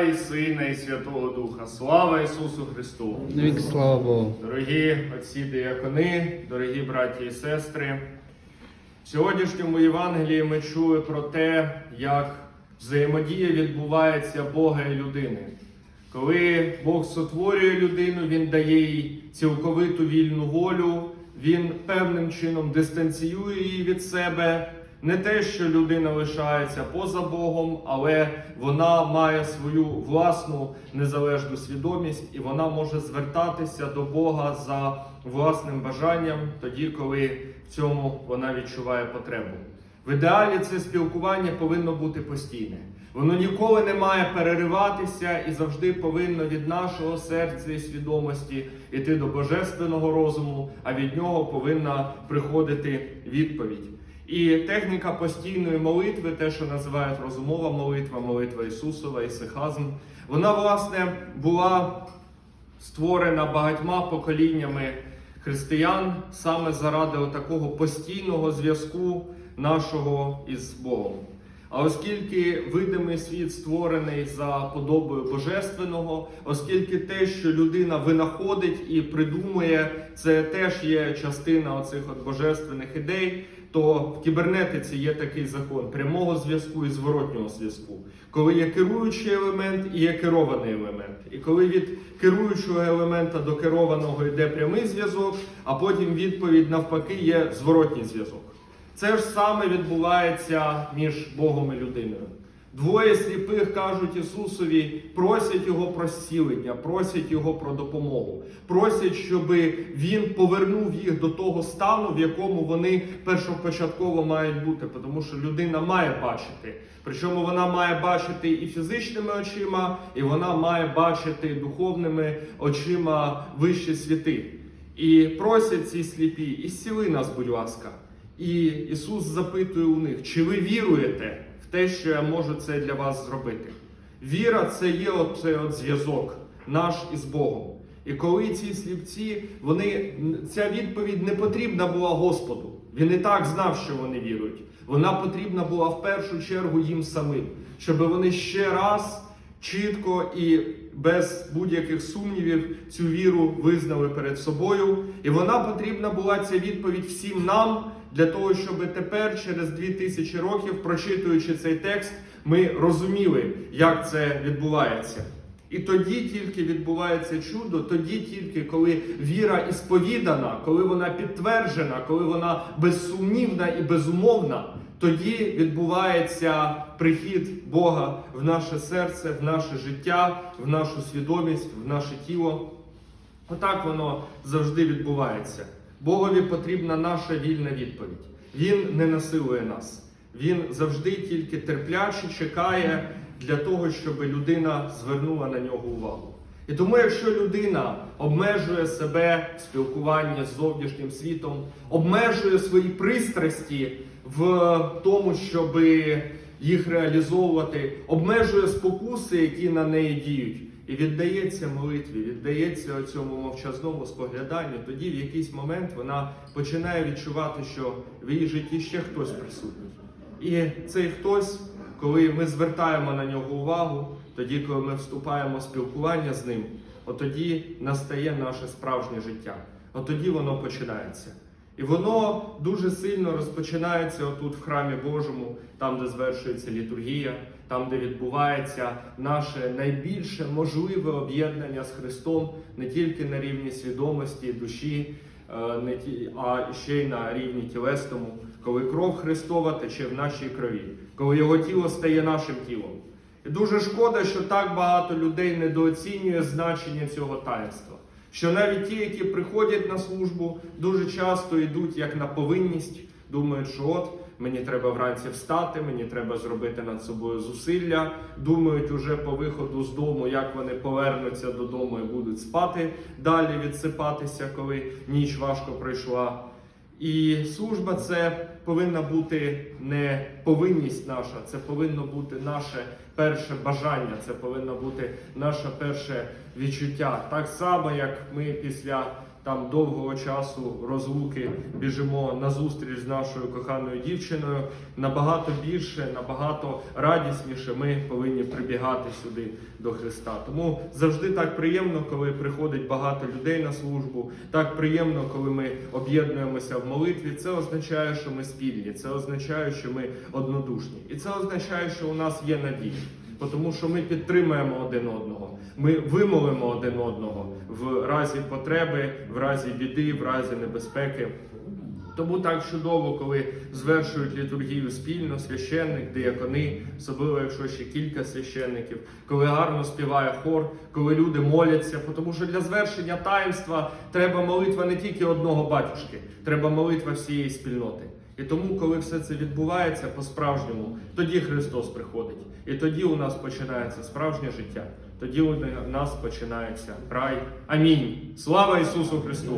Отця і Сина, і Святого Духа. Слава Ісусу Христу! Вік слава Богу. Дорогі отці диякони, дорогі браті і сестри, в сьогоднішньому Євангелії ми чули про те, як взаємодія відбувається Бога і людини. Коли Бог сотворює людину, Він дає їй цілковиту вільну волю, Він певним чином дистанціює її від себе. Не те, що людина лишається поза Богом, але вона має свою власну незалежну свідомість і вона може звертатися до Бога за власним бажанням, тоді, коли в цьому вона відчуває потребу. В ідеалі це спілкування повинно бути постійне. Воно ніколи не має перериватися і завжди повинно від нашого серця і свідомості йти до божественного розуму, а від нього повинна приходити відповідь. І техніка постійної молитви, те, що називають розумова молитва, молитва Ісусова, ісихазм, вона, власне, була створена багатьма поколіннями християн саме заради такого постійного зв'язку нашого із Богом. А оскільки видимий світ створений за подобою Божественного, оскільки те, що людина винаходить і придумує, це теж є частина оцих от божественних ідей, то в кібернетиці є такий закон прямого зв'язку і зворотнього зв'язку, коли є керуючий елемент і є керований елемент. І коли від керуючого елемента до керованого йде прямий зв'язок, а потім відповідь навпаки є зворотній зв'язок. Це ж саме відбувається між Богом і людиною. Двоє сліпих кажуть Ісусові, просять Його про зцілення, просять Його про допомогу, просять, щоб Він повернув їх до того стану, в якому вони першопочатково мають бути, тому що людина має бачити. Причому вона має бачити і фізичними очима, і вона має бачити духовними очима вищі світи. І просять ці сліпі, і зціли нас, будь ласка. І Ісус запитує у них, чи ви віруєте те, що я можу це для вас зробити? Віра це є оцей от зв'язок наш із Богом. І коли ці сліпці, вони, ця відповідь не потрібна була Господу. Він і так знав, що вони вірують. Вона потрібна була в першу чергу їм самим, щоб вони ще раз чітко і без будь-яких сумнівів цю віру визнали перед собою. І вона потрібна була ця відповідь всім нам для того, щоб тепер, через дві тисячі років, прочитуючи цей текст, ми розуміли, як це відбувається. І тоді тільки відбувається чудо, тоді тільки коли віра ісповідана, коли вона підтверджена, коли вона безсумнівна і безумовна, тоді відбувається прихід Бога в наше серце, в наше життя, в нашу свідомість, в наше тіло. Отак воно завжди відбувається. Богові потрібна наша вільна відповідь. Він не насилує нас. Він завжди тільки терпляче чекає для того, щоб людина звернула на нього увагу. І тому, якщо людина обмежує себе в спілкуванні з зовнішнім світом, обмежує свої пристрасті в тому, щоб їх реалізовувати, обмежує спокуси, які на неї діють, і віддається молитві, віддається цьому мовчазному спогляданню, тоді в якийсь момент вона починає відчувати, що в її житті ще хтось присутній. І цей хтось, коли ми звертаємо на нього увагу, тоді, коли ми вступаємо в спілкування з ним, от тоді настає наше справжнє життя. От тоді воно починається. І воно дуже сильно розпочинається отут в храмі Божому, там, де звершується літургія, там, де відбувається наше найбільше можливе об'єднання з Христом не тільки на рівні свідомості, душі, е, а ще й на рівні тілесному, коли кров Христова тече в нашій крові, коли Його тіло стає нашим тілом. І дуже шкода, що так багато людей недооцінює значення цього таїнства. Що навіть ті, які приходять на службу, дуже часто йдуть як на повинність, думають, що от мені треба вранці встати, мені треба зробити над собою зусилля. Думають уже по виходу з дому, як вони повернуться додому і будуть спати, далі відсипатися, коли ніч важко пройшла. І служба це повинна бути не повинність наша, це повинно бути наше перше бажання, це повинно бути наше перше відчуття. Так само, як ми після там довгого часу розлуки біжимо на зустріч з нашою коханою дівчиною, набагато більше, набагато радісніше ми повинні прибігати сюди до Христа. Тому завжди так приємно, коли приходить багато людей на службу. Так приємно, коли ми об'єднуємося в молитві. Це означає, що ми спільні, це означає, що ми однодушні, і це означає, що у нас є надія. Тому що ми підтримуємо один одного, ми вимолимо один одного в разі потреби, в разі біди, в разі небезпеки. Тому так чудово, коли звершують літургію спільно, священник, диякони, особливо якщо ще кілька священників, коли гарно співає хор, коли люди моляться, тому що для звершення таїнства треба молитва не тільки одного батюшки, треба молитва всієї спільноти. І тому, коли все це відбувається по-справжньому, тоді Христос приходить. І тоді у нас починається справжнє життя. Тоді у нас починається рай. Амінь. Слава Ісусу Христу!